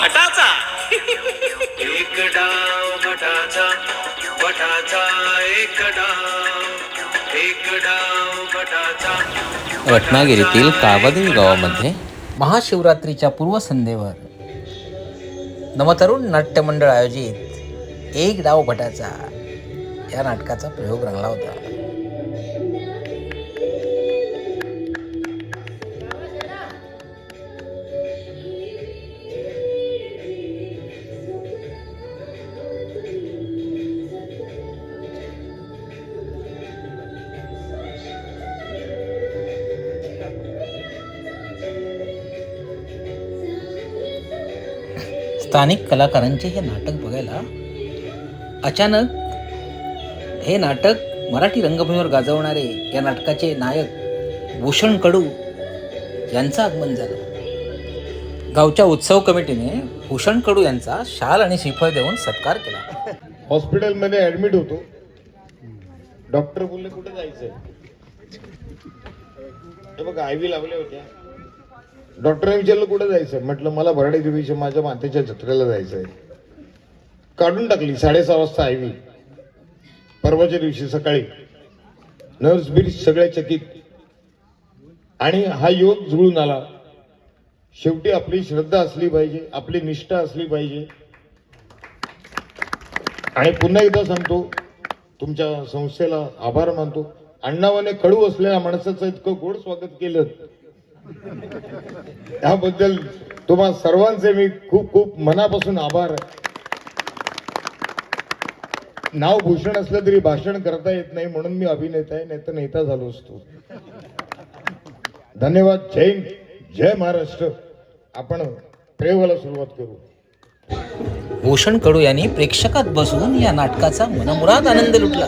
भटाचा एक डाव भटाचा भटाचा एक डाव. एक डाव भटाचा रत्नागिरीतील काळबादेवी गावामध्ये महाशिवरात्रीच्या पूर्वसंध्येवर नवतरुण नाट्य मंडळ आयोजित एक डाव भटाचा या नाटकाचा प्रयोग रंगला होता. स्थानिक कलाकारांचे हे नाटक बघायला अचानक हे नाटक मराठी रंगभूमीवर गाजवणारे या नाटकाचे नायक भूषण कडू यांचं आगमन झालं. गावच्या उत्सव कमिटीने भूषण कडू यांचा शाल आणि श्रीफळ देऊन सत्कार केला. हॉस्पिटलमध्ये ऍडमिट होतो. डॉक्टर बोलले कुठे जायचं बघा आय व्ही लावल्या होत्या. डॉक्टरने विचारलं कुठे जायचं म्हटलं मला भराडे देवीच्या माझ्या मातेच्या जत्रेला जायचं आहे काढून टाकली साडेसहा वाजता आयवी परवाच्या दिवशी सकाळी. नर्स बिर्स सगळ्या चकित. आणि हा योग जुळून आला. शेवटी आपली श्रद्धा असली पाहिजे आपली निष्ठा असली पाहिजे. आणि पुन्हा एकदा सांगतो तुमच्या संस्थेला आभार मानतो. अण्णावाने कडू असलेल्या माणसाचं इतकं गोड स्वागत केलं. त्याबद्दल तुम्हा सर्वांचे मी खूप खूप मनापासून आभार. नाव भूषण असलं तरी भाषण करता येत नाही म्हणून मी अभिनेता आहे नाही तर नेता झालो असतो. धन्यवाद जय जय महाराष्ट्र. आपण प्रयोगाला सुरुवात करू. भूषण कडू यांनी प्रेक्षकात बसून या नाटकाचा मनमुराद आनंद लुटला.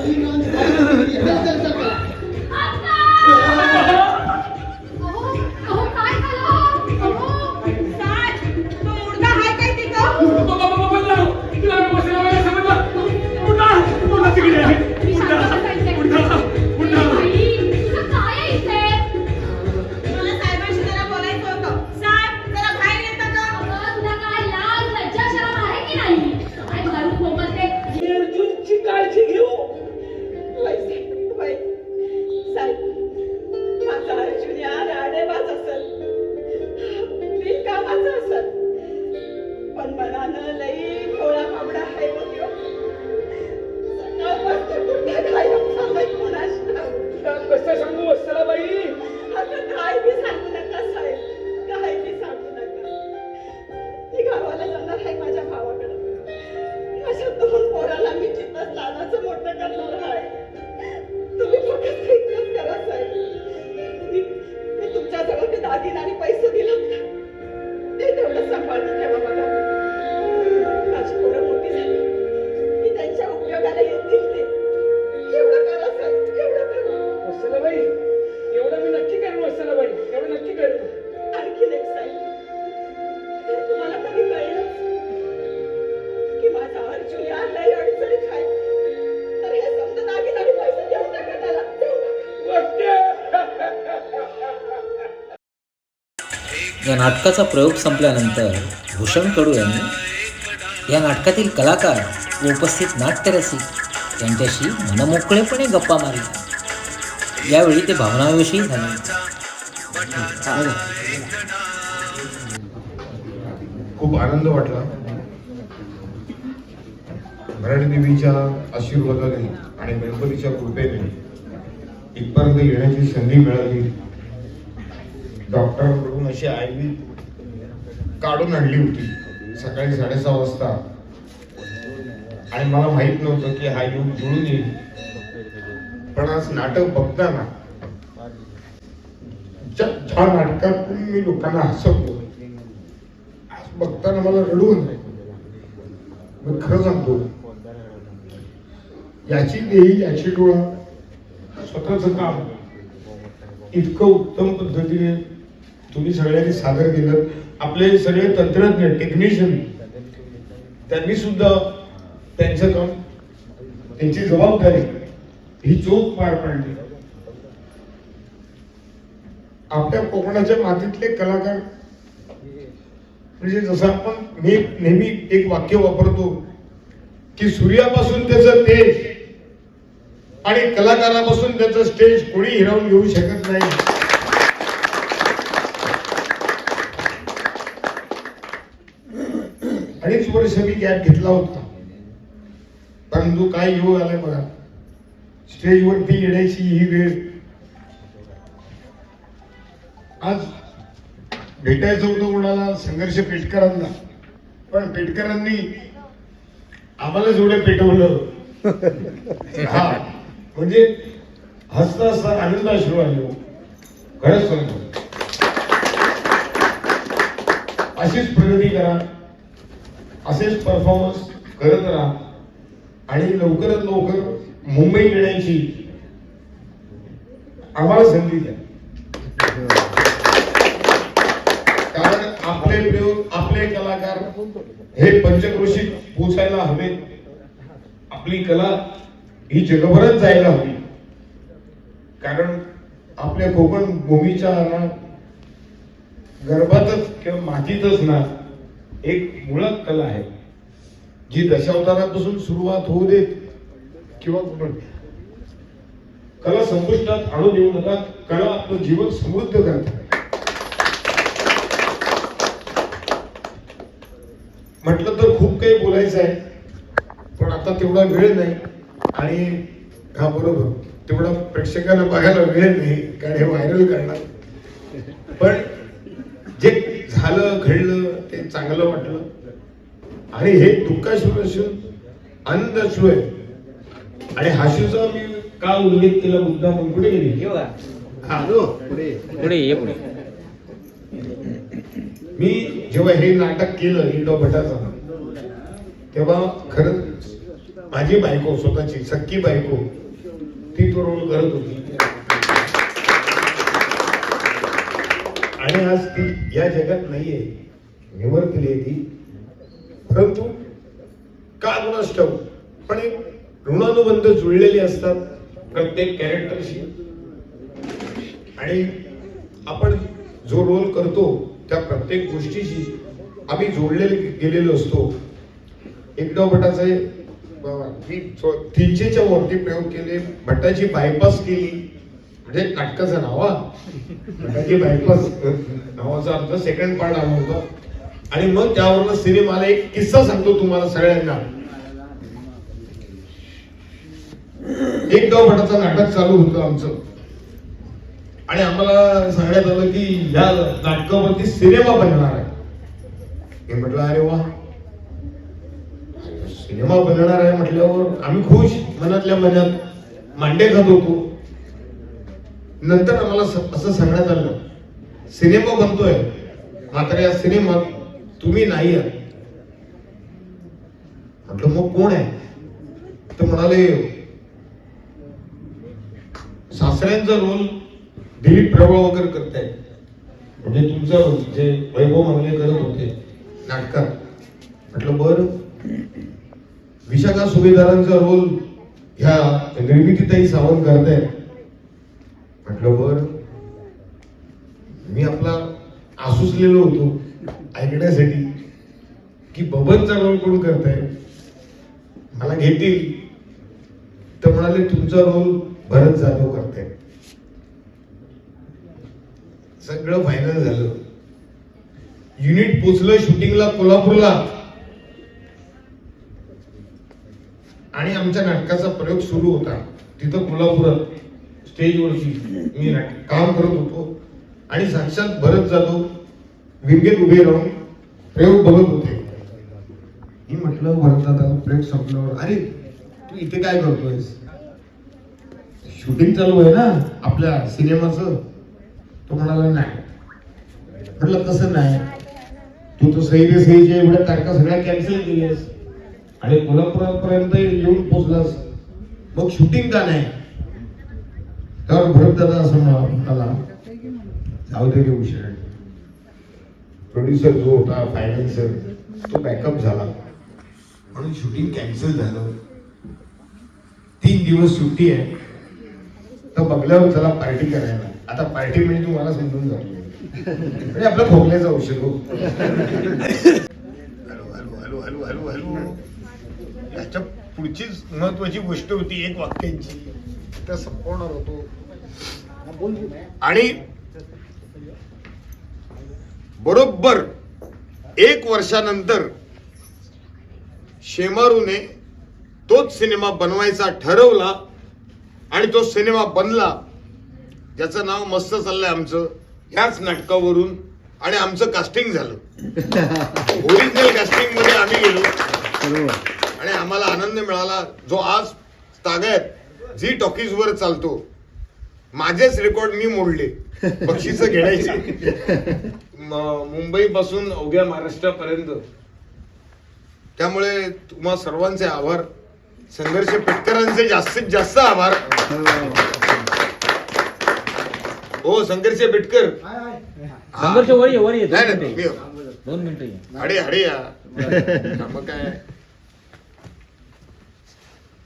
नाटकाचा प्रयोग संपल्यानंतर भूषण कडू यांनी या नाटकातील कलाकार व उपस्थित नाट्यरसिक यांच्याशी मनमोकळेपणे गप्पा मारल्या. यावेळी ते भावनाविषयी झाले. खूप आनंद वाटला. मराठी देवीच्या आशीर्वादाने आणि गणपतीच्या कृपेने इथपर्यंत येण्याची संधी मिळाली. डॉक्टर अशी आयवी काढून आणली होती. सकाळी साडेसहा वाजता. आणि मला माहीत नव्हतं की हा योग जुळून येईल. पण आज नाटक बघताना ज्या नाटकातून मी लोकांना हसवतो आज बघताना मला रडवून मी खरं सांगतो याची देही याची डोळा स्वतःच काम इतकं उत्तम पद्धतीने तुम्ही सगळ्यांनी सादर केलं. आपले सगळे तंत्रज्ञ टेक्निशियन त्यांनी सुद्धा त्यांचं काम त्यांची जबाबदारी ही चोख पार पाडली. आपल्या कोकणाच्या मातीतले कलाकार म्हणजे जसं आपण मी नेहमी एक वाक्य वापरतो की सूर्यापासून त्याचं तेज आणि कलाकारापासून त्याचं स्टेज कोणी हिरावून घेऊ शकत नाही. वर्ष मी गॅप घेतला होता. परंतु काय योग आलाय बघा. स्टेजवरती येण्याची ही वेळ. आज भेटायचं होतं कोणाला संघर्ष पेटकरांना. पण पेटकरांनी आम्हाला जेवढं पेटवलं. हा. म्हणजे हसता हसता आनंद आलो. खरंच सांगतो. अशीच प्रगती करा. असेच परफॉर्मन्स करत राहा. आणि लवकरात लवकर मुंबई येण्याची आम्हाला संधी द्या. कारण आपले प्रयोग आपले कलाकार हे पंचक्रोशीत पोचायला हवे आपली कला ही जगभरात जायला हवी. कारण आपल्या कोकण भूमीच्या गर्भातच किंवा मातीतच ना एक मुळात कला आहे जी दशावतारापासून सुरुवात होऊ देत किंवा कला संपुष्टात आणून येऊ नका कला आपलं जीवन समृद्ध करते म्हटलं तर खूप काही बोलायचं आहे पण आता तेवढा वेळ नाही आणि हा बरोबर तेवढा प्रेक्षकांना बघायला वेळ नाही कारण हे व्हायरल करणार. पण जे झालं घडलं चांगलं वाटलं आणि हे आनंदाश्रू आहे आणि हाशूचा मी का उल्लेख केला मुद्दा मग कुठे गेली? हा. पुढे. ये पुढे. मी जेव्हा हे नाटक केलं इंडो भटाचं तेव्हा खरंच माझी बायको स्वतःची सक्की बायको ती तो रोल करत होती. आणि आज ती या जगात नाहीये. निवड केली ती परंतु का गुणास ठाऊक? पण एक ऋणानुबंध जुळलेली असतात प्रत्येक कॅरेक्टरशी आणि आपण जो रोल करतो त्या प्रत्येक गोष्टीशी आम्ही जोडलेले गेलेलो असतो. एकदा भटाचे मी तीनशेच्या वरती प्रयोग केले भटाची बायपास केली. म्हणजे नाटकाचा नावा भटाची बायपास नावाचा आमचा सेकंड पार्ट आला होता. आणि मग त्यावरनं सिनेमाला एक किस्सा सांगतो तुम्हाला सगळ्यांना. एक गावभटाचं नाटक चालू होतं आमचं. आणि आम्हाला सांगण्यात आलं की या नाटकावरती सिनेमा बनणार आहे. हे म्हटलं अरे वा. सिनेमा बनणार आहे म्हटल्यावर आम्ही खुश मनातल्या मनात मांडे खात होतो. नंतर आम्हाला असं सांगण्यात आलं सिनेमा बनतोय. मात्र या सिनेमात तुम्ही नाही आहात म्हटलं मग कोण आहे? तर म्हणाले सासऱ्यांचा रोल दिलीप प्रभावकर करताय म्हणजे तुमचं जे वैभव मागले करत होते नाटकात. म्हटलं बर. विशाखा सुभेदारांचा रोल ह्या निर्मितीताई सावंत करताय म्हटलं बर. मी आपला आसुसलेलो होतो. ऐकण्यासाठी की बबनचा रोल कोण करताय? मला घेतील. तर म्हणाले तुमचा रोल भरत जाधव करताय. सगळं फायनल झालं. युनिट पोचलं शूटिंगला कोल्हापूरला. आणि आमच्या नाटकाचा प्रयोग सुरू होता. तिथं कोल्हापुरात स्टेजवरती मी काम करत होतो. आणि साक्षात भरत जाधव विंगेत उभे राहून प्रयोग बघत होते. मी म्हटलं भरत प्रयोग संपल्यावर अरे तू इथे काय करतोयस? शूटिंग चालू आहे ना आपल्या सिनेमाचं. तो म्हणाला नाही. म्हटलं कसं नाही? तू तर सैरे रे एवढ्या तारखा सगळ्या कॅन्सल केल्यास आणि कोल्हापुरापर्यंत येऊन पोचलास मग शूटिंग का नाही? तर भरत दादा असं म्हणाला. जाऊ दे रे उशीर. प्रोड्युसर जो होता फायनान्सर तो बॅकअप झाला. म्हणून शूटिंग कॅन्सल झालं. तीन दिवस सुट्टी आहे. तर बघल्यावर चला पार्टी करायला. आता पार्टी म्हणजे तुम्हाला समजून जातो म्हणजे आपलं खोकल्याचं औषध हो. Hello hello hello hello hello hello. याच्या पुढचीच महत्वाची गोष्ट होती एक वाक्यांची. त्या संपवणार होतो. आणि बरोबर एक वर्षानंतर शेमारूने तोच सिनेमा बनवायचा ठरवला आणि तो सिनेमा बनला. ज्याचं नाव मस्त चाललंय आमचं. ह्याच नाटकावरून आणि आमचं कास्टिंग झालं. ओरिजिनल कास्टिंगमध्ये आम्ही गेलो. आणि आम्हाला आनंद मिळाला. जो आज तागायत झी टॉकीज वर चालतो माझेच रेकॉर्ड मी मोडले. बक्षीस घेण्याचे. मुंबई पासून अवघ्या महाराष्ट्रापर्यंत. त्यामुळे तुम्हा सर्वांचे आभार. संघर्ष पेटकरांचे जास्तीत जास्त आभार. हो संघर्ष पेटकर. संघर्ष वर वर नाही. दोन मिनिटं अडे अडे या. मग काय?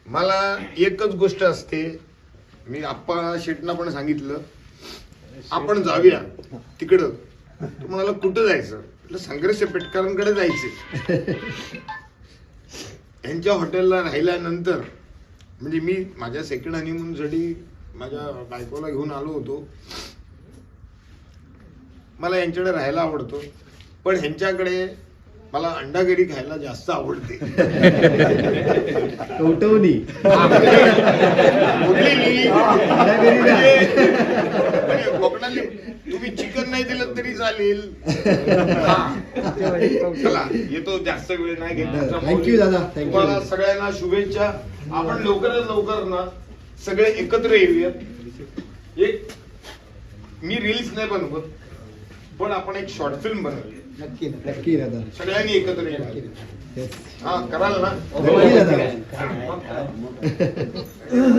मला एकच गोष्ट असते. मी आप्पा शेटना पण सांगितलं आपण जाऊया तिकडं. तो म्हणाला कुठं जायचं? म्हटलं संघर्ष पेटकरांकडे जायचे. यांच्या हॉटेलला राहिल्यानंतर म्हणजे मी माझ्या सेकंड हनीमूनसाठी माझ्या बायकोला घेऊन आलो होतो. मला यांच्याकडे राहायला आवडतो पण ह्यांच्याकडे मला अंडागिरी खायला जास्त आवडते. कोकणातली. तुम्ही चिकन नाही दिलं तरी चालेल. हा. चला येतो जास्त वेळ नाही घेत. तुमचा Thank you दादा. तुम्हाला सगळ्यांना शुभेच्छा. आपण लवकरात लवकर ना सगळे एकत्र येऊयात. एक मी रील्स नाही बनवत. पण आपण एक शॉर्ट फिल्म बनवली. नक्की नक्की दादा. सगळ्यांनी एकत्र येणार. हा कराल ना?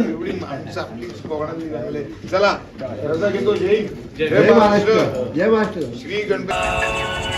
एवढी माणसं आपली कोकणात निघाले चला रजा घेतो. जय. जय महाराष्ट्र. जय महाराष्ट्र. श्री गणपती